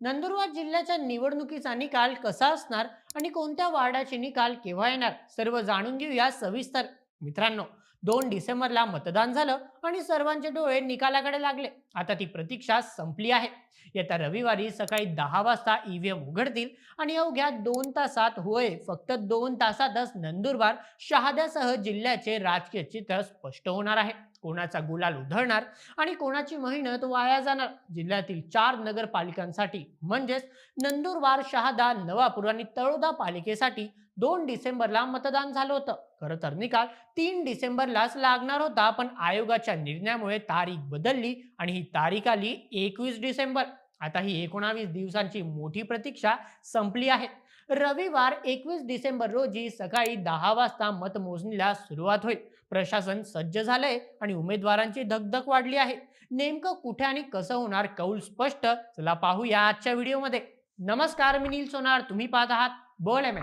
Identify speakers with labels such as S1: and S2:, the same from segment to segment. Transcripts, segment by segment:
S1: नंदुरबार जिल्ह्याच्या निवडणुकीचा निकाल कसा असणार आणि कोणत्या वार्डाचे निकाल केव्हा येणार? सर्व जाणून घेऊया सविस्तर. मित्रांनो दोन डिसेंबरला मतदान झालं आणि सर्वांचे डोळे निकालाकडे लागले. आता ती प्रतीक्षा संपली आहे. येत्या रविवारी सकाळी दहा वाजता ईव्हीएम उघडतील आणि अवघ्या दोन तासात होय फक्त दोन तासातच नंदुरबार शहाद्यासह जिल्ह्याचे राजकीय चित्र स्पष्ट होणार आहे. कोणाचा गुलाल उधळणार आणि कोणाची मेहनत वाया जाणार? जिल्ह्यातील चार नगरपालिकांसाठी म्हणजेच नंदुरबार शहादा नवापूर आणि तळोदा पालिकेसाठी दोन डिसेंबरला मतदान झालं होतं. खरं तर निकाल तीन डिसेंबर डिसेंबरलाच लागणार होता पण आयोगाच्या निर्णयामुळे तारीख बदलली आणि ही तारीख आली एकवीस डिसेंबर. आता ही एकोणावीस दिवसांची मोठी प्रतीक्षा संपली आहे. रविवार एकवीस डिसेंबर रोजी सकाळी दहा वाजता मतमोजणीला सुरुवात होईल. प्रशासन सज्ज झालंय आणि उमेदवारांची धगधग वाढली आहे. नेमकं कुठे आणि कसं होणार कौल स्पष्ट चला पाहूया आजच्या व्हिडिओमध्ये. नमस्कार मी नील सोनार. तुम्ही पाहत आहात बोल एम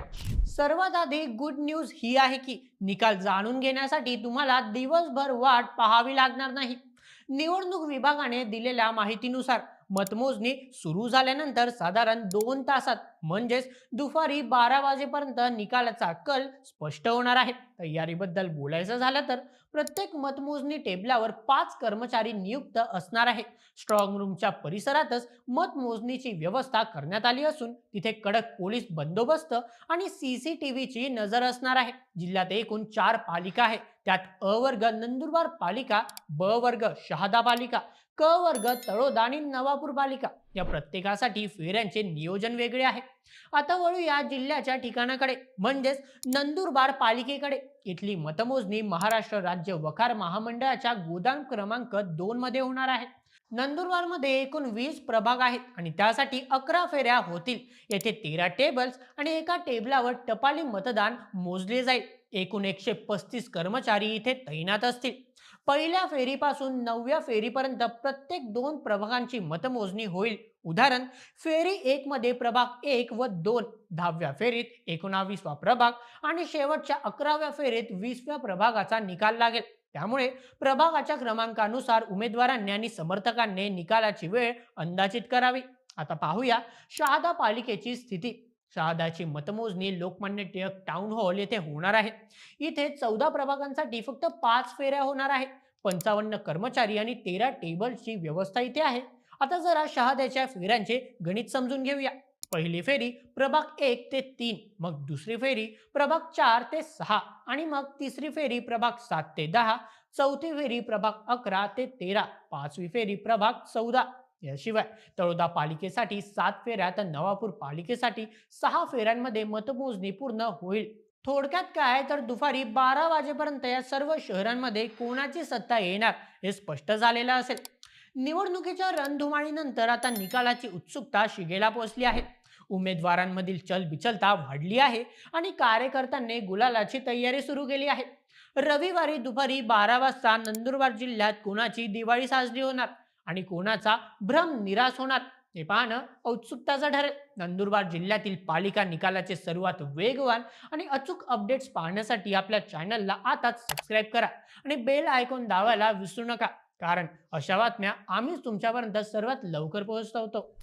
S1: सर्वात आधी गुड न्यूज ही आहे की निकाल जाणून घेण्यासाठी तुम्हाला दिवसभर वाट पाहावी लागणार नाही. निवडणूक विभागाने दिलेल्या माहितीनुसार मतमोजणी सुरू झाल्यानंतर साधारण दोन तासात म्हणजेच दुपारी बारा वाजेपर्यंत निकालाचा कल स्पष्ट होणार आहे. तयारीबद्दल बोलायचं झालं तर प्रत्येक मतमोजणी टेबलावर पाच कर्मचारी नियुक्त असणार आहे स्ट्रॉंग रूमच्या परिसरातच मतमोजणीची व्यवस्था करण्यात आली असून तिथे कडक पोलीस बंदोबस्त आणि सीसीटीव्हीची नजर असणार आहे. जिल्ह्यात एकूण चार पालिका आहे त्यात अ वर्ग नंदुरबार पालिका ब वर्ग शहादा पालिका क वर्ग तळोदा आणि नवापूर पालिका या प्रत्येकासाठी फेऱ्यांचे नियोजन वेगळे आहे. आता वळूया जिल्ह्याच्या ठिकाणाकडे म्हणजेच नंदुरबार पालिकेकडे. इथली मतमोजणी महाराष्ट्र राज्य वखार महामंडळाच्या गोदाम क्रमांक दोन मध्ये होणार आहे. नंदुरबारमध्ये एकूण वीस प्रभाग आहेत आणि त्यासाठी अकरा फेऱ्या होतील. येथे तेरा टेबल्स आणि एका टेबलावर टपाली मतदान मोजले जाईल. एकूण एकशे पस्तीस कर्मचारी इथे तैनात असतील. पहिल्या फेरीपासून नवव्या फेरीपर्यंत प्रत्येक दोन प्रभागांची मतमोजणी होईल. उदाहरण फेरी एक मध्ये प्रभाग एक व दोन दहाव्या फेरीत एकोणावीसवा प्रभाग आणि शेवटच्या अकराव्या फेरीत वीसव्या प्रभागाचा निकाल लागेल. त्यामुळे प्रभागाच्या क्रमांकानुसार उमेदवारांनी आणि समर्थकांनी निकालाची वेळ अंदाजित करावी. आता पाहूया शहादा पालिकेची स्थिती. शहादाची मतमोजणी लोकमान्य टिळक टाउन हॉल येथे होणार आहे. इथे चौदा प्रभागांसाठी फक्त पाच फेऱ्या होणार आहेत. पंचावन्न कर्मचारी आणि तेरा टेबल्सची व्यवस्था इथे आहे. आता जरा शहाद्याच्या फेऱ्यांचे गणित समजून घेऊया. पहिली फेरी प्रभाग एक ते तीन मग दुसरी फेरी प्रभाग चार ते सहा आणि मग तिसरी फेरी प्रभाग सात ते दहा चौथी फेरी प्रभाग अकरा ते तेरा पाचवी फेरी प्रभाग चौदा. याशिवाय तळोदा पालिकेसाठी सात फेऱ्या तर नवापूर पालिकेसाठी सहा फेऱ्यांमध्ये मतमोजणी पूर्ण होईल. थोडक्यात काय? तर दुपारी बारा वाजेपर्यंत या सर्व शहरांमध्ये कोणाची सत्ता येणार हे स्पष्ट झालेलं असेल. निवडणुकीच्या रणधुमाळीनंतर आता निकालाची उत्सुकता शिगेला पोहोचली आहे. उमेदवारांमधील चलबिचलता वाढली आहे आणि कार्यकर्त्यांनी गुलालाची तयारी सुरू केली आहे. रविवारी दुपारी बारा वाजता नंदुरबार जिल्ह्यात कोणाची दिवाळी साजरी होणार? आणि कोणाचा भ्रम निराश होणार? हे पाहणं औत्सुकताचं ठरेल. नंदुरबार जिल्ह्यातील पालिका निकालाचे सर्वात वेगवान आणि अचूक अपडेट्स पाहण्यासाठी आपल्या चॅनलला आताच सबस्क्राईब करा आणि बेल आयकॉन दावायला विसरू नका. कारण अशा बातम्या आम्हीच तुमच्यापर्यंत सर्वात लवकर पोहोचवतो.